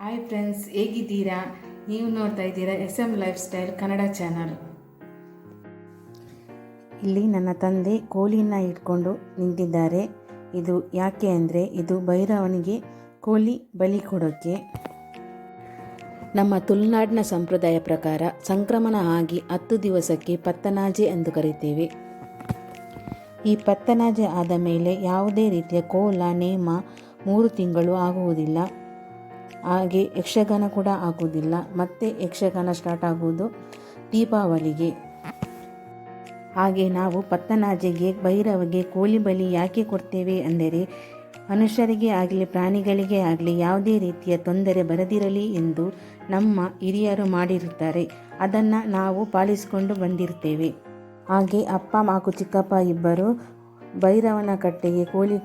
Hi friends ಹೇಗಿದ್ದೀರಾ? ನೀವು ನೋಡ್ತಾ ಇದ್ದೀರಾ S M lifestyle Kannada channel ಇಲ್ಲಿ ನನ್ನ ತಂದೆ ಕೋಲಿನ ಇಟ್ಕೊಂಡು ನಿಂತಿದ್ದಾರೆ. ಇದು ಯಾಕೆ ಅಂದರೆ ಇದು ಭೈರವನಿಗೆ ಕೋಲಿ ಬಲಿ ಕೊಡೋಕ್ಕೆ ನಮ್ಮ ತುಳುನಾಡಿನ ಸಂಪ್ರದಾಯ ಪ್ರಕಾರ ಸಂಕ್ರಮಣ ಆಗಿ ಹತ್ತು ದಿವಸಕ್ಕೆ ಪತ್ತನಾಜೆ ಎಂದು ಕರೀತೇವೆ. ಈ ಪತ್ತನಾಜೆ ಆದ ಮೇಲೆ ಯಾವುದೇ ರೀತಿಯ ಕೋಲ ನೇಮ ಮೂರು ತಿಂಗಳು ಆಗುವುದಿಲ್ಲ. ಹಾಗೆ ಯಕ್ಷಗಾನ ಕೂಡ ಆಗೋದಿಲ್ಲ ಮತ್ತೆ ಯಕ್ಷಗಾನ ಸ್ಟಾರ್ಟ್ ಆಗುವುದು ದೀಪಾವಳಿಗೆ. ಹಾಗೆ ನಾವು ಪತ್ತನಾಜೆಗೆ ಭೈರವಗೆ ಕೋಳಿ ಬಲಿ ಯಾಕೆ ಕೊಡ್ತೇವೆ ಅಂದರೆ, ಮನುಷ್ಯರಿಗೆ ಆಗಲಿ, ಪ್ರಾಣಿಗಳಿಗೆ ಆಗಲಿ ಯಾವುದೇ ರೀತಿಯ ತೊಂದರೆ ಬರದಿರಲಿ ಎಂದು ನಮ್ಮ ಹಿರಿಯರು ಮಾಡಿರುತ್ತಾರೆ. ಅದನ್ನು ನಾವು ಪಾಲಿಸಿಕೊಂಡು ಬಂದಿರ್ತೇವೆ ಹಾಗೆ ಅಪ್ಪ, ಮಾಕು, ಚಿಕ್ಕಪ್ಪ ಇಬ್ಬರು ಭೈರವನ ಕಟ್ಟೆಗೆ ಕೋಳಿ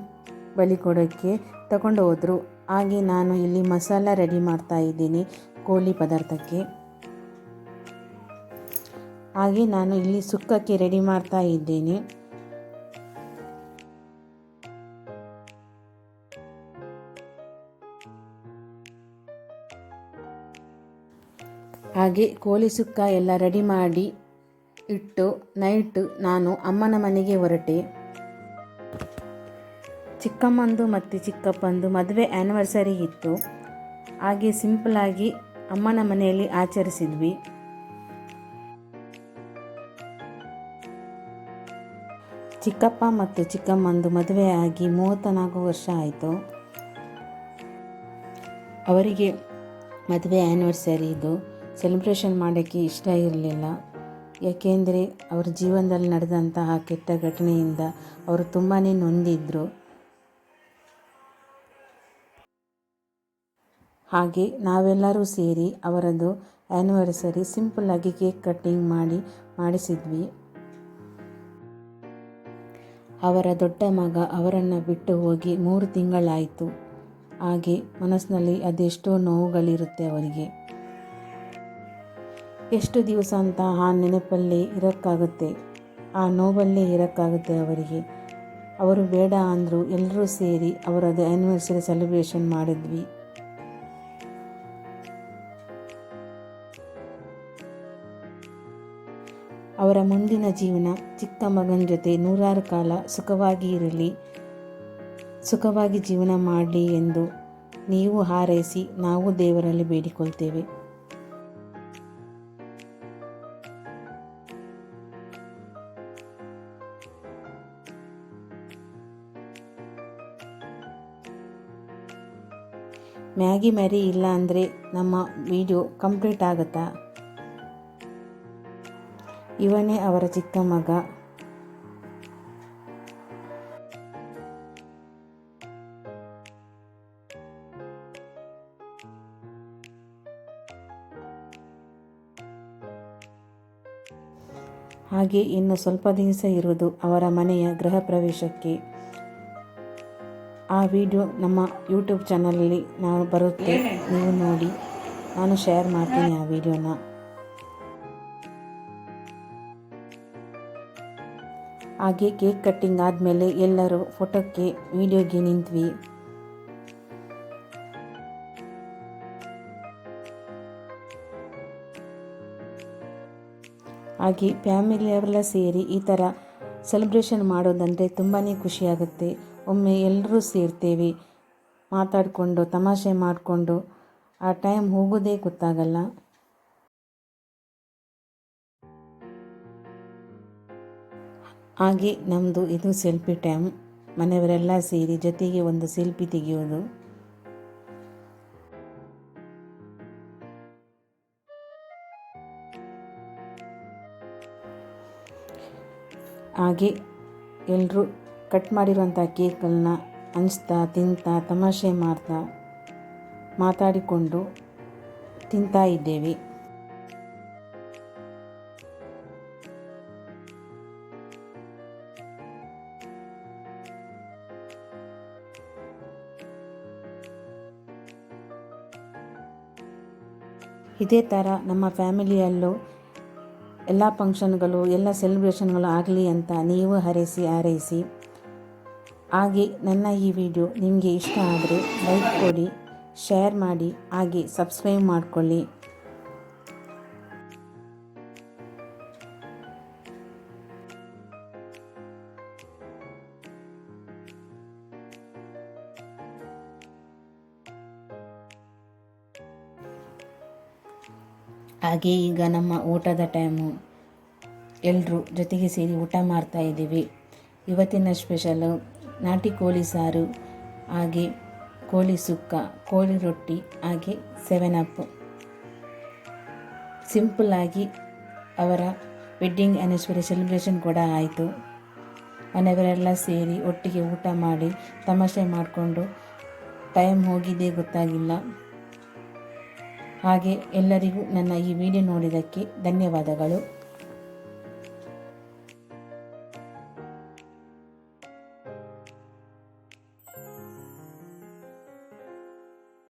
ಬಲಿ ಕೊಡೋಕ್ಕೆ ತಗೊಂಡು ಹೋದರು. ಹಾಗೆ ನಾನು ಇಲ್ಲಿ ಮಸಾಲ ರೆಡಿ ಮಾಡ್ತಾ ಇದ್ದೀನಿ ಕೋಳಿ ಪದಾರ್ಥಕ್ಕೆ. ಹಾಗೆ ನಾನು ಇಲ್ಲಿ ಸುಕ್ಕಕ್ಕೆ ರೆಡಿ ಮಾಡ್ತಾ ಇದ್ದೇನೆ. ಹಾಗೆ ಕೋಳಿ ಸುಕ್ಕ ಎಲ್ಲ ರೆಡಿ ಮಾಡಿ ಇಟ್ಟು, ನೈಟ್ ನಾನು ಅಮ್ಮನ ಮನೆಗೆ ಹೊರಟೆ. ಚಿಕ್ಕಮ್ಮಂದು ಮತ್ತು ಚಿಕ್ಕಪ್ಪಂದು ಮದುವೆ ಆ್ಯನಿವರ್ಸರಿ ಇತ್ತು. ಹಾಗೆ ಸಿಂಪಲಾಗಿ ಅಮ್ಮನ ಮನೆಯಲ್ಲಿ ಆಚರಿಸಿದ್ವಿ. ಚಿಕ್ಕಪ್ಪ ಮತ್ತು ಚಿಕ್ಕಮ್ಮಂದು ಮದುವೆ ಆಗಿ ಮೂವತ್ತ ನಾಲ್ಕು ವರ್ಷ ಆಯಿತು. ಅವರಿಗೆ ಮದುವೆ ಆ್ಯನಿವರ್ಸರಿ ಇದು. ಸೆಲೆಬ್ರೇಷನ್ ಮಾಡೋಕ್ಕೆ ಇಷ್ಟ ಇರಲಿಲ್ಲ. ಯಾಕೆಂದರೆ ಅವರ ಜೀವನದಲ್ಲಿ ನಡೆದಂತಹ ಕೆಟ್ಟ ಘಟನೆಯಿಂದ ಅವರು ತುಂಬಾ ನೊಂದಿದ್ರು. ಹಾಗೆ ನಾವೆಲ್ಲರೂ ಸೇರಿ ಅವರದ್ದು ಆ್ಯನಿವರ್ಸರಿ ಸಿಂಪಲ್ಲಾಗಿ ಕೇಕ್ ಕಟ್ಟಿಂಗ್ ಮಾಡಿ, ಮಾಡಿಸಿದ್ವಿ. ಅವರ ದೊಡ್ಡ ಮಗ ಅವರನ್ನು ಬಿಟ್ಟು ಹೋಗಿ ಮೂರು ತಿಂಗಳಾಯಿತು. ಹಾಗೆ ಮನಸ್ಸಿನಲ್ಲಿ ಅದೆಷ್ಟೋ ನೋವುಗಳಿರುತ್ತೆ ಅವರಿಗೆ. ಎಷ್ಟು ದಿವಸ ಅಂತ ಆ ನೆನಪಲ್ಲಿ ಇರೋಕ್ಕಾಗುತ್ತೆ. ಆ ನೋವಲ್ಲೇ ಇರೋಕ್ಕಾಗುತ್ತೆ ಅವರಿಗೆ. ಅವರು ಬೇಡ ಅಂದರು ಎಲ್ಲರೂ ಸೇರಿ ಅವರದ್ದು ಆ್ಯನಿವರ್ಸರಿ ಸೆಲೆಬ್ರೇಷನ್ ಮಾಡಿದ್ವಿ. ಅವರ ಮುಂದಿನ ಜೀವನ ಚಿಕ್ಕ ಮಗನ ಜೊತೆ ನೂರಾರು ಕಾಲ ಸುಖವಾಗಿ ಇರಲಿ, ಸುಖವಾಗಿ ಜೀವನ ಮಾಡಲಿ ಎಂದು ನೀವು ಹಾರೈಸಿ ನಾವು ದೇವರಲ್ಲಿ ಬೇಡಿಕೊಳ್ತೇವೆ. ಮ್ಯಾಗಿ ಮ್ಯಾರಿ ಇಲ್ಲ ಅಂದರೆ ನಮ್ಮ ವಿಡಿಯೋ ಕಂಪ್ಲೀಟ್ ಆಗುತ್ತಾ? ಇವನೇ ಅವರ ಚಿಕ್ಕ ಮಗ. ಹಾಗೆ ಇನ್ನು ಸ್ವಲ್ಪ ದಿವಸ ಇರುವುದು ಅವರ ಮನೆಯ ಗೃಹ ಪ್ರವೇಶಕ್ಕೆ. ಆ ವಿಡಿಯೋ ನಮ್ಮ ಯೂಟ್ಯೂಬ್ ಚಾನಲಲ್ಲಿ ನಾವು ಬರುತ್ತೆ ನೀವು ನೋಡಿ, ನಾನು ಶೇರ್ ಮಾಡ್ತೀನಿ ಆ ವಿಡಿಯೋನ. ಹಾಗೆ ಕೇಕ್ ಕಟ್ಟಿಂಗ್ ಆದಮೇಲೆ ಎಲ್ಲರೂ ಫೋಟೋಕ್ಕೆ ವಿಡಿಯೋಗೆ ನಿಂತ್ವಿ. ಹಾಗೆ ಫ್ಯಾಮಿಲಿಯವರೆಲ್ಲ ಸೇರಿ ಈ ಥರ ಸೆಲೆಬ್ರೇಷನ್ ಮಾಡೋದಂದರೆ ತುಂಬಾ ಖುಷಿಯಾಗುತ್ತೆ. ಒಮ್ಮೆ ಎಲ್ಲರೂ ಸೇರ್ತೇವೆ, ಮಾತಾಡಿಕೊಂಡು, ತಮಾಷೆ ಮಾಡಿಕೊಂಡು, ಆ ಟೈಮ್ ಹೋಗೋದೇ ಗೊತ್ತಾಗಲ್ಲ. ಹಾಗೆ ನಮ್ಮದು ಇದು ಸೆಲ್ಫಿ ಟೈಮ್ ಮನೆಯವರೆಲ್ಲ ಸೇರಿ ಜೊತೆಗೆ ಒಂದು ಸೆಲ್ಫಿ ತೆಗೆಯೋದು. ಹಾಗೆ ಎಲ್ಲರೂ ಕಟ್ ಮಾಡಿರುವಂಥ ಕೇಕ್ಗಳನ್ನ ಹಂಚ್ತಾ, ತಿಂತಾ, ತಮಾಷೆ ಮಾಡ್ತಾ, ಮಾತಾಡಿಕೊಂಡು ತಿಂತಾ ಇದ್ದೇವೆ. ಇದೇ ಥರ ನಮ್ಮ ಫ್ಯಾಮಿಲಿಯಲ್ಲೂ ಎಲ್ಲ ಫಂಕ್ಷನ್ಗಳು, ಎಲ್ಲ ಸೆಲೆಬ್ರೇಷನ್ಗಳು ಆಗಲಿ ಅಂತ ನೀವು ಹರಸಿ ಹಾರೈಸಿ. ಹಾಗೆ ನನ್ನ ಈ ವಿಡಿಯೋ ನಿಮಗೆ ಇಷ್ಟ ಆದರೆ ಲೈಕ್ ಕೊಡಿ, ಶೇರ್ ಮಾಡಿ, ಹಾಗೆ ಸಬ್ಸ್ಕ್ರೈಬ್ ಮಾಡಿಕೊಳ್ಳಿ. ಹಾಗೆ ಈಗ ನಮ್ಮ ಊಟದ ಟೈಮು ಎಲ್ಲರೂ ಜೊತೆಗೆ ಸೇರಿ ಊಟ ಮಾಡ್ತಾ ಇದ್ದೀವಿ. ಇವತ್ತಿನ ಸ್ಪೆಷಲು ನಾಟಿ ಕೋಳಿ ಸಾರು, ಹಾಗೆ ಕೋಳಿ ಸುಕ್ಕ, ಕೋಳಿ ರೊಟ್ಟಿ, ಹಾಗೆ ಸೆವೆನ್ ಅಪ್ ಸಿಂಪಲ್ಲಾಗಿ ಅವರ ವೆಡ್ಡಿಂಗ್ ಆ್ಯನಿವರ್ಸರಿ ಸೆಲೆಬ್ರೇಷನ್ ಕೂಡ ಆಯಿತು. ಮನೆಯವರೆಲ್ಲ ಸೇರಿ ಒಟ್ಟಿಗೆ ಊಟ ಮಾಡಿ ತಮಾಷೆ ಮಾಡಿಕೊಂಡು ಟೈಮ್ ಹೋಗಿದೆ ಗೊತ್ತಾಗಿಲ್ಲ. ಹಾಗೆ ಎಲ್ಲರಿಗೂ ನನ್ನ ಈ ವಿಡಿಯೋ ನೋಡಿದ್ದಕ್ಕೆ ಧನ್ಯವಾದಗಳು.